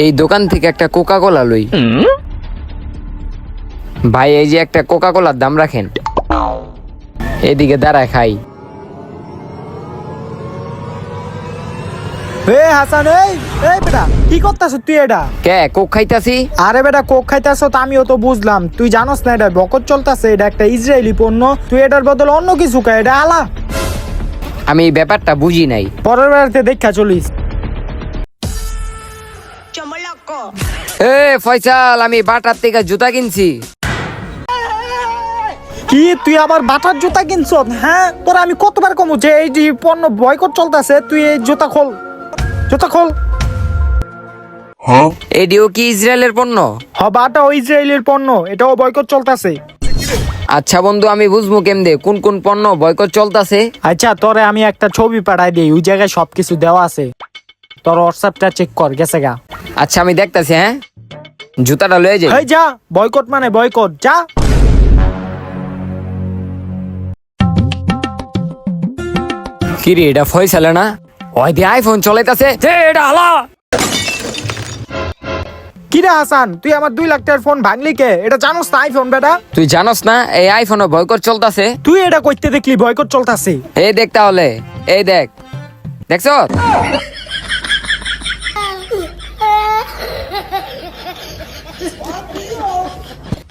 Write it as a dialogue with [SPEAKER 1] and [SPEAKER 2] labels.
[SPEAKER 1] এই দোকান থেকে একটা কোকা কোলা লই ভাই এই যে একটা কোকা কোলার দাম রাখেন। এদিকে দাঁড়ায় খাই।
[SPEAKER 2] হে হাসান এই এই বেটা কি করতেছ তুই এটা?
[SPEAKER 1] কে কোক খাইতাছি?
[SPEAKER 2] আরে বেটা কোক খাইতেছ তো আমিও তো বুঝলাম। তুই জানোস না এটা বকত চলতেছে এটা একটা ইসরায়েলি পণ্য। তুই এটার বদলে অন্য কিছু খাই এটা আলা।
[SPEAKER 1] আমি এই ব্যাপারটা বুঝি নাই।
[SPEAKER 2] পরের বেড়াতে দেখা চলিস.
[SPEAKER 1] এ ফয়সাল আমি বাটার থেকে জুতা কিনছি।
[SPEAKER 2] কি তুই আবার বাটার জুতা কিনছ হ্যাঁ তোরা আমি কতবার কমু যে এই যে পণ্য বয়কট চলতেছে তুই এই জুতা খোল। জুতা খোল।
[SPEAKER 1] এডিও কি ইসরায়েলের পণ্য?
[SPEAKER 2] হ বাটা ও ইসরায়েলের পণ্য এটাও বয়কট চলতেছে।
[SPEAKER 1] আচ্ছা বন্ধু আমি বুঝব কেমদে কোন কোন পণ্য বয়কট চলতেছে?
[SPEAKER 2] আচ্ছা তোরে আমি একটা ছবি পাঠাই দিই ওই জায়গায় সবকিছু দেওয়া আছে। তোর হোয়াটসঅ্যাপটা চেক কর গেছে গা।
[SPEAKER 1] আচ্ছা আমি দেখতাছি হ্যাঁ? জুতাটা লয়ে যাই।
[SPEAKER 2] এই যা বয়কট মানে বয়কট যা।
[SPEAKER 1] কি রে এটা ফয়সালে না? ওই দিয়ে আইফোন চলাইতাছে যে এটা আলা!
[SPEAKER 2] কিরে হাসান তুই আমার দুই লাখ টাকার ফোন ভাঙলি কে? এটা জানোস না আইফোন বেটা?
[SPEAKER 1] তুই জানোস না এই আইফোনে বয়কট চলতেছে?
[SPEAKER 2] তুই এটা করতে দেখলি বয়কট চলতেছে?
[SPEAKER 1] এই দেখ তাহলে এই দেখ। দেখছ Fuck you.